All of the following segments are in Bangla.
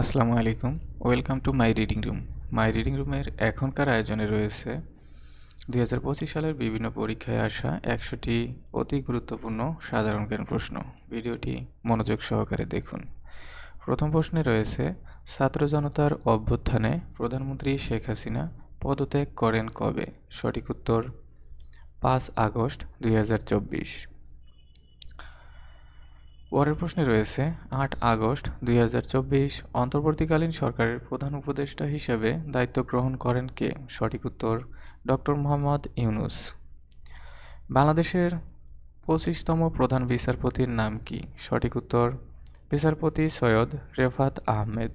আসসালামু আলাইকুম। Welcome to my reading room. My reading রুমের এখনকার আয়োজনে রয়েছে দুই হাজার পঁচিশ সালের বিভিন্ন পরীক্ষায় আসা একশোটি অতি গুরুত্বপূর্ণ সাধারণ জ্ঞান প্রশ্ন। ভিডিওটি মনোযোগ সহকারে দেখুন। প্রথম প্রশ্নে রয়েছে, ছাত্র জনতার অভ্যুত্থানে প্রধানমন্ত্রী শেখ হাসিনা পদত্যাগ করেন কবে? সঠিক উত্তর, পাঁচ আগস্ট দুই হাজার চব্বিশ। পরের প্রশ্নে রয়েছে, আট আগস্ট দুই হাজার চব্বিশ অন্তর্বর্তীকালীন সরকারের প্রধান উপদেষ্টা হিসেবে দায়িত্ব গ্রহণ করেন কে? সঠিক উত্তর, ডক্টর মোহাম্মদ ইউনুস। বাংলাদেশের পঁচিশতম প্রধান বিচারপতির নাম কি? সঠিক উত্তর, বিচারপতি সৈয়দ রেফাত আহমেদ।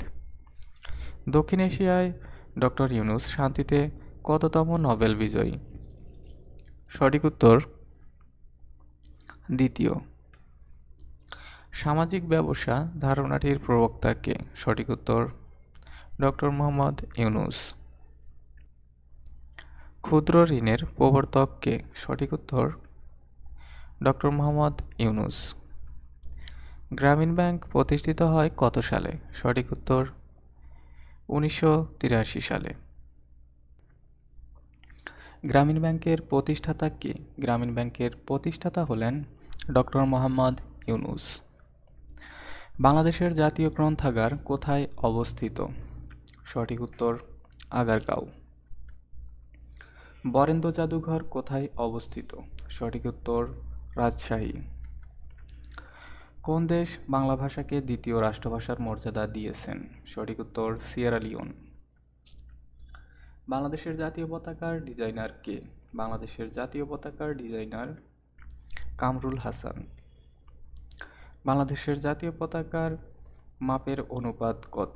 দক্ষিণ এশিয়ায় ডক্টর ইউনুস শান্তিতে কততম নোবেল বিজয়ী? সঠিক উত্তর, দ্বিতীয়। সামাজিক ব্যবসা ধারণাটির প্রবক্তা কে সঠিক উত্তর, ডক্টর মোহাম্মদ ইউনুস। ক্ষুদ্র ঋণের প্রবর্তক কে সঠিক উত্তর, ডক্টর মোহাম্মদ ইউনুস। গ্রামীণ ব্যাংক প্রতিষ্ঠিত হয় কত সালে? সঠিক উত্তর, উনিশশো তিরাশি সালে। গ্রামীণ ব্যাংকের প্রতিষ্ঠাতা কে? গ্রামীণ ব্যাংকের প্রতিষ্ঠাতা হলেন ডক্টর মোহাম্মদ ইউনুস। বাংলাদেশের জাতীয় গ্রন্থাগার কোথায় অবস্থিত? সঠিক উত্তর, আগারগাঁও। বরেন্দ্র জাদুঘর কোথায় অবস্থিত? সঠিক উত্তর, রাজশাহী। কোন দেশ বাংলা ভাষাকে দ্বিতীয় রাষ্ট্রভাষার মর্যাদা দিয়েছেন? সঠিক উত্তর, সিয়েরা লিওন। বাংলাদেশের জাতীয় পতাকার ডিজাইনার কে? বাংলাদেশের জাতীয় পতাকার ডিজাইনার কামরুল হাসান। বাংলাদেশের জাতীয় পতাকার মাপের অনুপাত কত?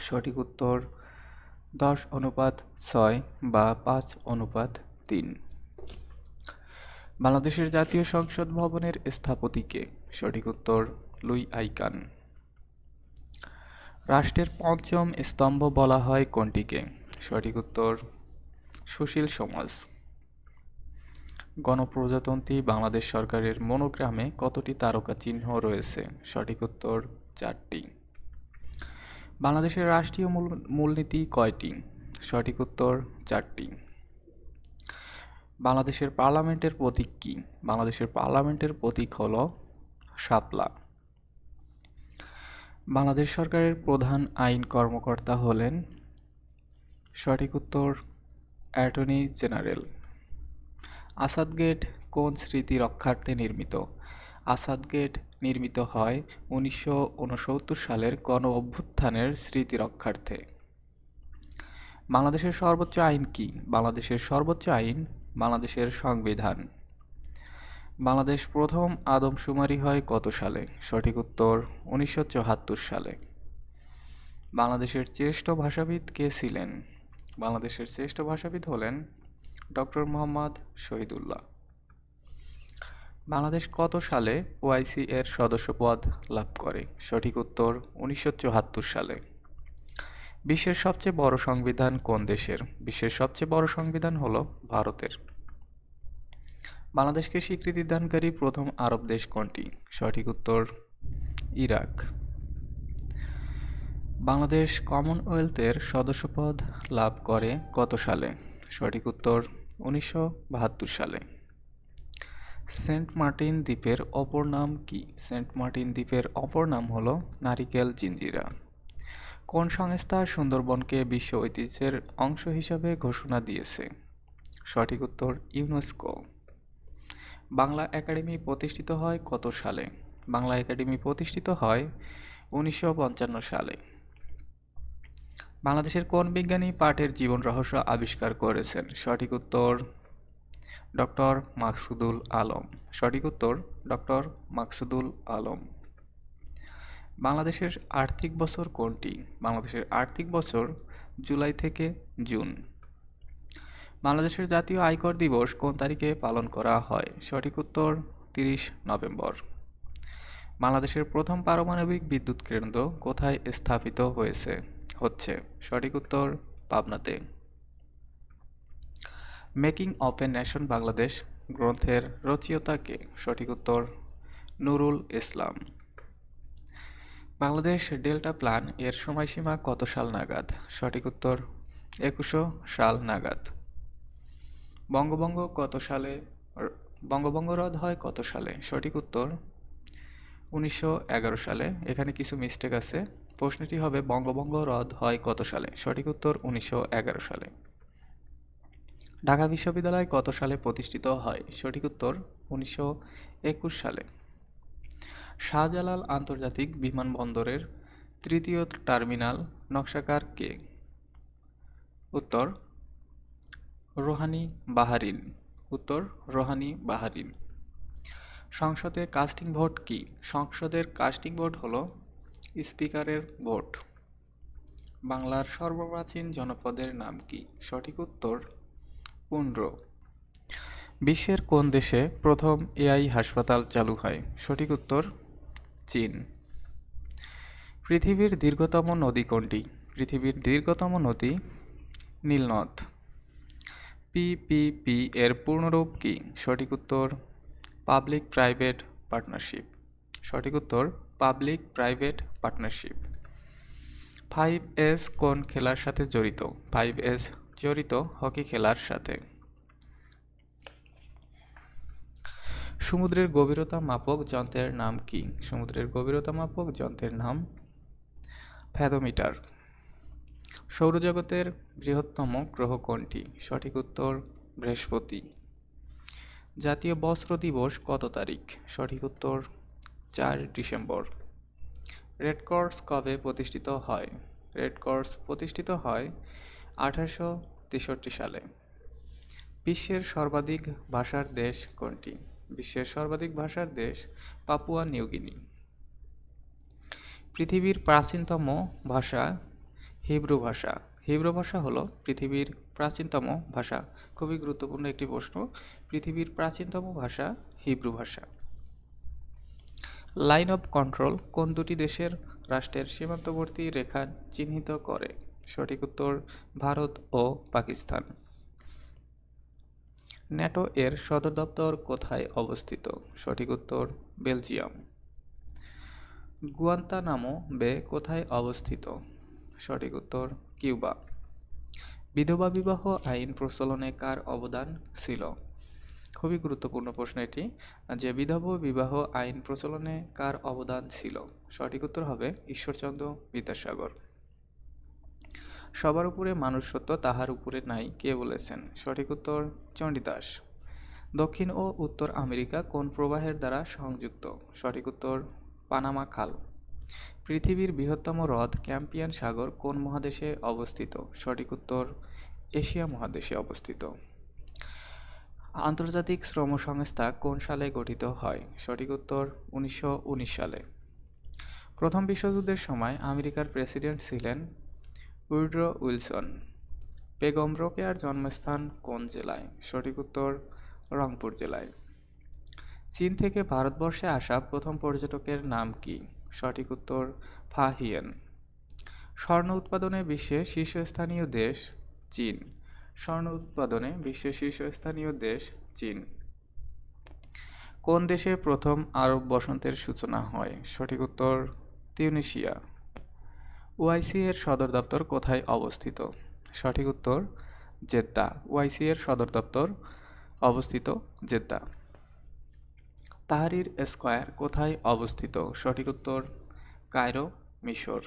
সঠিক উত্তর দশ অনুপাত ছয় বা পাঁচ অনুপাত তিন। বাংলাদেশের জাতীয় সংসদ ভবনের স্থপতিকে সঠিক উত্তর লুই আইকান। রাষ্ট্রের পঞ্চম স্তম্ভ বলা হয় কোনটিকে? সঠিক উত্তর সুশীল সমাজ। গণপ্রজাতন্ত্রী বাংলাদেশ সরকারের মনোগ্রামে কতটি তারকা চিহ্ন রয়েছে? সঠিক উত্তর চারটি। বাংলাদেশের রাষ্ট্রীয় মূল, মূলনীতি কয়টি? সঠিক উত্তর চারটি। বাংলাদেশের পার্লামেন্টের প্রতীক কী? বাংলাদেশের পার্লামেন্টের প্রতীক হল শাপলা। বাংলাদেশ সরকারের প্রধান আইন কর্মকর্তা হলেন সঠিক উত্তর অ্যাটর্নি জেনারেল। আসাদ গেট কোন স্মৃতি রক্ষার্থে নির্মিত? আসাদ গেট নির্মিত হয় উনিশশো উনসত্তর সালের গণ অভ্যুত্থানের স্মৃতি রক্ষার্থে। বাংলাদেশের সর্বোচ্চ আইন কি? বাংলাদেশের সর্বোচ্চ আইন বাংলাদেশের সংবিধান। বাংলাদেশ প্রথম আদমশুমারি হয় কত সালে? সঠিক উত্তর উনিশশো সালে। বাংলাদেশের শ্রেষ্ঠ ভাষাবিদ কে ছিলেন? বাংলাদেশের শ্রেষ্ঠ ভাষাবিদ হলেন ডক্টর মোহাম্মদ শহীদুল্লাহ। বাংলাদেশ কত সালে ওআইসি এর সদস্যপদ লাভ করে? সঠিক উত্তর উনিশশো চুয়াত্তর সালে। বিশ্বের সবচেয়ে বড় সংবিধান কোন দেশের? বিশ্বের সবচেয়ে বড় সংবিধান হলো ভারতের। বাংলাদেশকে স্বীকৃতি দানকারী প্রথম আরব দেশ কোনটি? সঠিক উত্তর ইরাক। বাংলাদেশ কমনওয়েলথের সদস্যপদ লাভ করে কত সালে? সঠিক উত্তর উনিশশো বাহাত্তর সালে। সেন্ট মার্টিন দ্বীপের অপর নাম কি? সেন্ট মার্টিন দ্বীপের অপর নাম হলো নারিকেল জিঞ্জিরা। কোন সংস্থা সুন্দরবনকে বিশ্ব ঐতিহ্যের অংশ হিসাবে ঘোষণা দিয়েছে? সঠিক উত্তর ইউনেস্কো। বাংলা একাডেমি প্রতিষ্ঠিত হয় কত সালে? বাংলা একাডেমি প্রতিষ্ঠিত হয় উনিশশো পঞ্চান্ন সালে। বাংলাদেশের কোন বিজ্ঞানী পাটের জীবন রহস্য আবিষ্কার করেছেন? সঠিক উত্তর, ডক্টর মাকসুদুল আলম। সঠিক উত্তর, ডক্টর মাকসুদুল আলম। বাংলাদেশের আর্থিক বছর কোনটি? বাংলাদেশের আর্থিক বছর জুলাই থেকে জুন। বাংলাদেশের জাতীয় আয়কর দিবস কোন তারিখে পালন করা হয়? সঠিক উত্তর, তিরিশ নভেম্বর। বাংলাদেশের প্রথম পারমাণবিক বিদ্যুৎ কেন্দ্র কোথায় স্থাপিত হয়েছে? হচ্ছে। সঠিক উত্তর পাবনাতে। Making of a nation Bangladesh গ্রন্থের রচয়িতাকে সঠিক উত্তর নুরুল ইসলাম। বাংলাদেশ ডেল্টা প্ল্যান এর সময়সীমা কত সাল নাগাদ? সঠিক উত্তর একুশো সাল নাগাদ। বঙ্গভঙ্গ কত সালে? বঙ্গভঙ্গ রদ হয় কত সালে? সঠিক উত্তর উনিশশো এগারো সালে। এখানে কিছু মিস্টেক আছে। প্রশ্নটি হবে বঙ্গভঙ্গ রদ হয় কত সালে? সঠিক উত্তর উনিশশো এগারো সালে। ঢাকা বিশ্ববিদ্যালয় কত সালে প্রতিষ্ঠিত হয়? সঠিক উত্তর উনিশশো একুশ সালে। শাহজালাল আন্তর্জাতিক বিমানবন্দরের তৃতীয় টার্মিনাল নকশাকার কে? উত্তর রোহানি বাহারিন। উত্তর রোহানি বাহারিন। সংসদে কাস্টিং ভোট কি? সংসদের কাস্টিং ভোট হলো স্পিকারের ভোট। বাংলার সর্বপ্রাচীন জনপদের নাম কি? সঠিক উত্তর পুন্ড্র বিশ্বের কোন দেশে প্রথম এআই হাসপাতাল চালু হয়? সঠিক উত্তর, চীন। পৃথিবীর দীর্ঘতম নদী কোনটি? পৃথিবীর দীর্ঘতম নদী নীলনদ। পিপিপি এর পূর্ণরূপ কি? সঠিক উত্তর পাবলিক প্রাইভেট পার্টনারশিপ। সঠিক উত্তর public private partnership five S কোন খেলার সাথে জড়িত? ফাইভ এস জড়িত হকি খেলার সাথে। সমুদ্রের গভীরতা মাপক যন্ত্রের নাম কি? সমুদ্রের গভীরতা মাপক যন্ত্রের নাম ফ্যাদোমিটার। সৌরজগতের বৃহত্তম গ্রহ কোনটি? সঠিক উত্তর, বৃহস্পতি। জাতীয় বস্ত্র দিবস কত তারিখ? সঠিক উত্তর চার ডিসেম্বর। রেড ক্রস কবে প্রতিষ্ঠিত হয়? রেড ক্রস প্রতিষ্ঠিত হয় আঠারোশো তেষট্টি সালে। বিশ্বের সর্বাধিক ভাষার দেশ কোনটি? বিশ্বের সর্বাধিক ভাষার দেশ পাপুয়া নিউগিনি পৃথিবীর প্রাচীনতম ভাষা হিব্রু ভাষা। হিব্রু ভাষা হলো পৃথিবীর প্রাচীনতম ভাষা। খুবই গুরুত্বপূর্ণ একটি প্রশ্ন। পৃথিবীর প্রাচীনতম ভাষা হিব্রু ভাষা। লাইন অফ কন্ট্রোল কোন দুটি দেশের রাষ্ট্রের সীমান্তবর্তী রেখা চিহ্নিত করে? সঠিক উত্তর, ভারত ও পাকিস্তান। ন্যাটো এর সদর দপ্তর কোথায় অবস্থিত? সঠিক উত্তর, বেলজিয়াম। গুয়ান্তানামো বে কোথায় অবস্থিত? সঠিক উত্তর, কিউবা। বিধবা বিবাহ আইন প্রচলনে কার অবদান ছিল? খুবই গুরুত্বপূর্ণ প্রশ্ন এটি, যে বিধবা বিবাহ আইন প্রচলনে কার অবদান ছিল? সঠিক উত্তর হবে ঈশ্বরচন্দ্র বিদ্যাসাগর। সবার উপরে মানুষ সত্য তাহার উপরে নাই, কে বলেছেন? সঠিক উত্তর, চণ্ডীদাস। দক্ষিণ ও উত্তর আমেরিকা কোন প্রবাহের দ্বারা সংযুক্ত? সঠিক উত্তর, পানামা খাল। পৃথিবীর বৃহত্তম হ্রদ ক্যাম্পিয়ান সাগর কোন মহাদেশে অবস্থিত? সঠিক উত্তর, এশিয়া মহাদেশে অবস্থিত। আন্তর্জাতিক শ্রম সংস্থা কোন সালে গঠিত হয়? সঠিক উত্তর উনিশশো উনিশ সালে। প্রথম বিশ্বযুদ্ধের সময় আমেরিকার প্রেসিডেন্ট ছিলেন উইড্রো উইলসন। বেগম রোকেয়ার জন্মস্থান কোন জেলায়? সঠিক উত্তর রংপুর জেলায়। চীন থেকে ভারতবর্ষে আসা প্রথম পর্যটকের নাম কি? সঠিক উত্তর ফাহিয়েন স্বর্ণ উৎপাদনে বিশ্বে শীর্ষস্থানীয় দেশ চীন। স্বর্ণ উৎপাদনে বিশ্বের শীর্ষস্থানীয় দেশ চীন। কোন দেশে প্রথম আরব বসন্তের সূচনা হয়? সঠিক উত্তর তিউনিশিয়া ওআইসি এর সদর দপ্তর কোথায় অবস্থিত? সঠিক উত্তর, জেদ্দা। ওআইসি এর সদর দপ্তর অবস্থিত জেদ্দা। তাহারির স্কোয়ার কোথায় অবস্থিত? সঠিক উত্তর, কায়রো, মিশর।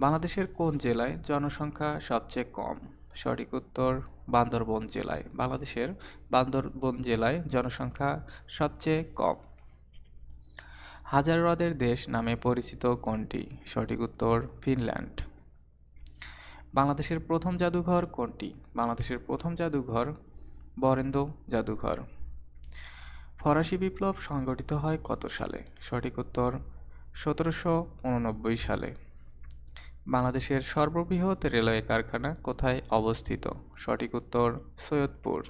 বাংলাদেশের কোন জেলায় জনসংখ্যা সবচেয়ে কম? সঠিক উত্তর বান্দরবন জেলায়। বাংলাদেশের বান্দরবন জেলায় জনসংখ্যা সবচেয়ে কম। হাজার হ্রদের দেশ নামে পরিচিত কোনটি? সঠিক উত্তর, ফিনল্যান্ড। বাংলাদেশের প্রথম জাদুঘর কোনটি? বাংলাদেশের প্রথম জাদুঘর বরেন্দ্র জাদুঘর। ফরাসি বিপ্লব সংগঠিত হয় কত সালে? সঠিক উত্তর, সতেরোশো উননব্বই সালে। বাংলাদেশের সর্ববৃহৎ রেলওয়ে কারখানা কোথায় অবস্থিত? সঠিক উত্তর, সৈয়দপুর।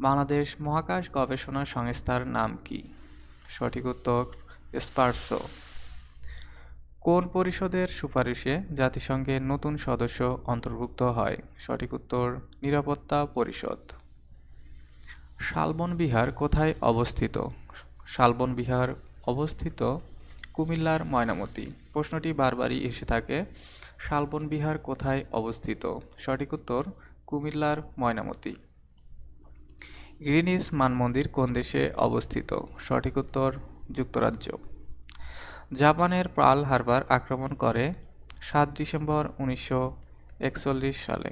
বাংলাদেশ মহাকাশ গবেষণা সংস্থার নাম কি? সঠিক উত্তর, স্পার্সো। কোন পরিষদের সুপারিশে জাতিসংঘের নতুন সদস্য অন্তর্ভুক্ত হয়? সঠিক উত্তর, নিরাপত্তা পরিষদ। শালবন বিহার কোথায় অবস্থিত? শালবন বিহার অবস্থিত কুমিল্লার ময়নামতি। প্রশ্নটি বারবারই এসে থাকে, শালবন বিহার কোথায় অবস্থিত? সঠিক উত্তর, কুমিল্লার ময়নামতি। গ্রিনিস মানমন্দির কোন দেশে অবস্থিত? সঠিক উত্তর, যুক্তরাজ্য। জাপানের পাল হারবার আক্রমণ করে সাত ডিসেম্বর উনিশশো একচল্লিশ সালে।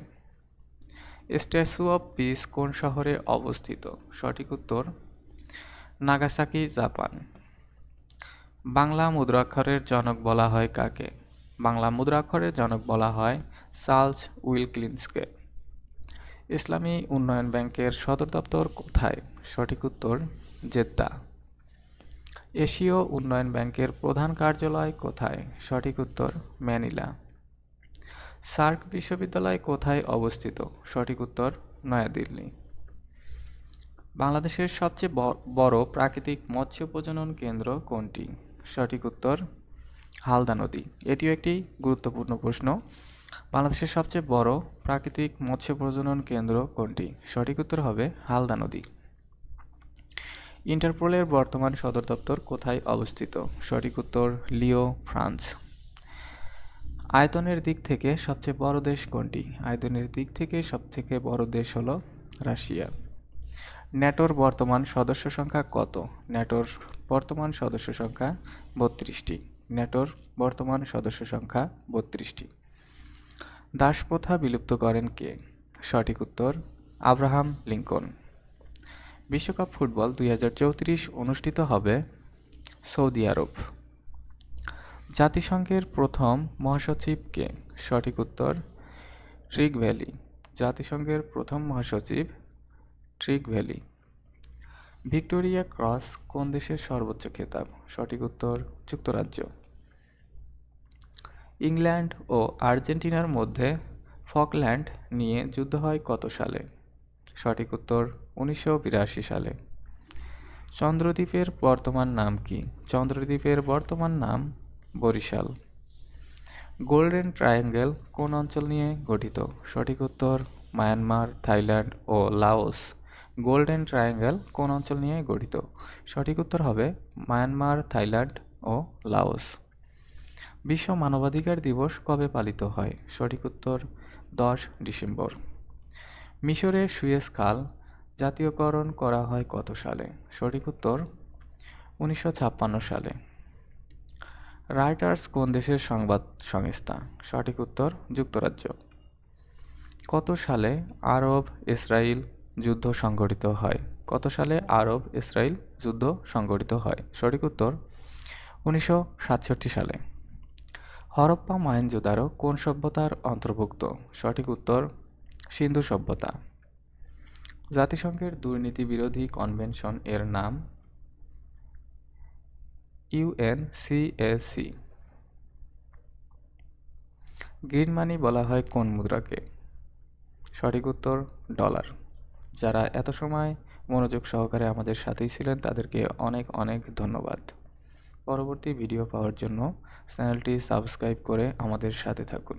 স্ট্যাচু অফ পিস কোন শহরে অবস্থিত? সঠিক উত্তর, নাগাসাকি, জাপান। বাংলা মুদ্রাক্ষরের জনক বলা হয় কাকে? বাংলা মুদ্রাক্ষরের জনক বলা হয় চার্লস উইলকিন্সকে। ইসলামী উন্নয়ন ব্যাংকের সদর দপ্তর কোথায়? সঠিক উত্তর, জেদ্দা। এশীয় উন্নয়ন ব্যাংকের প্রধান কার্যালয় কোথায়? সঠিক উত্তর, ম্যানিলা। সার্ক বিশ্ববিদ্যালয় কোথায় অবস্থিত? সঠিক উত্তর, নয়াদিল্লি। বাংলাদেশের সবচেয়ে বড় প্রাকৃতিক মৎস্য প্রজনন কেন্দ্র কোনটি? সঠিক উত্তর, হালদা নদী। এটিও একটি গুরুত্বপূর্ণ প্রশ্ন। বাংলাদেশের সবচেয়ে বড় প্রাকৃতিক মৎস্য প্রজনন কেন্দ্র কোনটি? সঠিক উত্তর হবে হালদা নদী। ইন্টারপোলের বর্তমান সদর দপ্তর কোথায় অবস্থিত? সঠিক উত্তর, লিও, ফ্রান্স। আয়তনের দিক থেকে সবচেয়ে বড় দেশ কোনটি? আয়তনের দিক থেকে সবথেকে বড় দেশ হলো রাশিয়া। ন্যাটোর বর্তমান সদস্য সংখ্যা কত? ন্যাটোর বর্তমান সদস্য সংখ্যা বত্রিশটি। ন্যাটোর বর্তমান সদস্য সংখ্যা বত্রিশটি। দাসপ্রথা বিলুপ্ত করেন কে? সঠিক উত্তর, আব্রাহাম লিঙ্কন। বিশ্বকাপ ফুটবল দুই হাজার চৌত্রিশ অনুষ্ঠিত হবে সৌদি আরব। জাতিসংঘের প্রথম মহাসচিব কে? সঠিক উত্তর ট্রিক ভ্যালি জাতিসংঘের প্রথম মহাসচিব ট্রিক ভ্যালি। ভিক্টোরিয়া ক্রস কোন দেশের সর্বোচ্চ খেতাব? সঠিক উত্তর, যুক্তরাজ্য। ইংল্যান্ড ও আর্জেন্টিনার মধ্যে ফকল্যান্ড নিয়ে যুদ্ধ হয় কত সালে? সঠিক উত্তর, উনিশশো বিরাশি সালে। চন্দ্রদ্বীপের বর্তমান নাম কি? চন্দ্রদ্বীপের বর্তমান নাম বরিশাল। গোল্ডেন ট্রায়াঙ্গেল কোন অঞ্চল নিয়ে গঠিত? সঠিক উত্তর, মায়ানমার, থাইল্যান্ড ও লাওস। গোল্ডেন ট্রায়াঙ্গেল কোন অঞ্চল নিয়ে গঠিত। সঠিক উত্তর হবে মায়ানমার, থাইল্যান্ড ও লাওস। বিশ্ব মানবাধিকার দিবস কবে পালিত হয়? সঠিক উত্তর, দশ ডিসেম্বর। মিশরের সুয়েজ খাল জাতীয়করণ করা হয় কত সালে? সঠিক উত্তর, উনিশশো ছাপ্পান্ন সালে। রাইটার্স কোন দেশের সংবাদ সংস্থা? সঠিক উত্তর, যুক্তরাজ্য। কত সালে আরব ইসরায়েল যুদ্ধ সংঘটিত হয়। কত সালে আরব ইসরায়েল যুদ্ধ সংঘটিত হয়? সঠিক উত্তর, উনিশশো সাতষট্টি সালে। হরপ্পা মহেঞ্জোদারো কোন সভ্যতার অন্তর্ভুক্ত? সঠিক উত্তর, সিন্ধু সভ্যতা। জাতিসংঘের দুর্নীতি বিরোধী কনভেনশন এর নাম ইউএনসিএসি গ্রিন মানি বলা হয় কোন মুদ্রাকে? সঠিক উত্তর, ডলার। যারা এত সময় মনোযোগ সহকারে আমাদের সাথেই ছিলেন, তাদেরকে অনেক অনেক ধন্যবাদ। পরবর্তী ভিডিও পাওয়ার জন্য চ্যানেলটি সাবস্ক্রাইব করে আমাদের সাথে থাকুন।